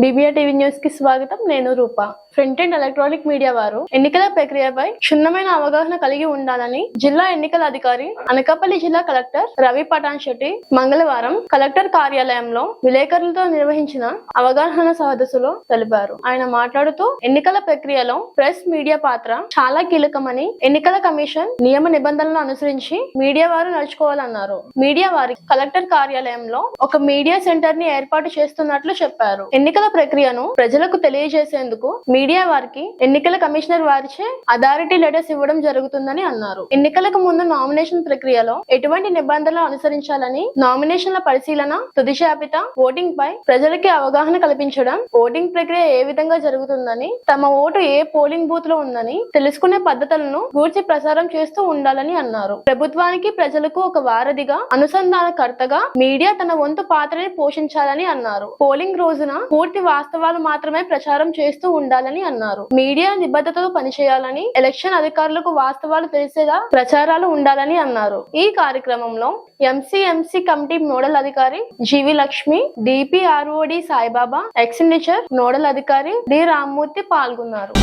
BBR TV న్యూస్కి స్వాగతం. నేను Rupa. Print and electronic media వారు ఎన్నికల ప్రక్రియపై క్షుణ్ణమైన అవగాహన కలిగి ఉండాలని జిల్లా ఎన్నికల అధికారి అనకాపల్లి జిల్లా కలెక్టర్ రవి పటాన్ శెట్టి మంగళవారం కలెక్టర్ కార్యాలయంలో విలేకరులతో నిర్వహించిన అవగాహన సదస్సులో తెలిపారు. ఆయన మాట్లాడుతూ ఎన్నికల ప్రక్రియలో ప్రెస్ మీడియా పాత్ర చాలా కీలకమని ఎన్నికల కమిషన్ నియమ నిబంధనలను అనుసరించి మీడియా వారు నడుచుకోవాలన్నారు. మీడియా వారి కలెక్టర్ కార్యాలయంలో ఒక మీడియా సెంటర్ని ఏర్పాటు చేస్తున్నట్లు చెప్పారు. ఎన్నికల ప్రక్రియను ప్రజలకు తెలియజేసేందుకు మీడియా వారికి ఎన్నికల కమిషనర్ వారిచే అథారిటీ లెటర్స్ ఇవ్వడం జరుగుతుందని అన్నారు. ఎన్నికలకు ముందు నామినేషన్ ప్రక్రియలో ఎటువంటి నిబంధనలు అనుసరించాలని నామినేషన్ల పరిశీలన తుది జాబితా ఓటింగ్ పై ప్రజలకి అవగాహన కల్పించడం ఓటింగ్ ప్రక్రియ ఏ విధంగా జరుగుతుందని తమ ఓటు ఏ పోలింగ్ బూత్లో ఉందని తెలుసుకునే పద్ధతులను గూర్చి ప్రసారం చేస్తూ ఉండాలని అన్నారు. ప్రభుత్వానికి ప్రజలకు ఒక వారధిగా అనుసంధానకర్తగా మీడియా తన వంతు పాత్రని పోషించాలని అన్నారు. పోలింగ్ రోజున పూర్తి వాస్తవాలు మాత్రమే ప్రచారం చేస్తూ ఉండాలని అన్నారు. మీడియా నిబద్ధతతో పనిచేయాలని ఎలక్షన్ అధికారులకు వాస్తవాలు తెలిసేలా ప్రచారాలు ఉండాలని అన్నారు. ఈ కార్యక్రమంలో ఎంసీఎంసీ కమిటీ నోడల్ అధికారి G V Lakshmi DPRO D Saibaba expenditure nodal అధికారి డి రామ్మూర్తి పాల్గొన్నారు.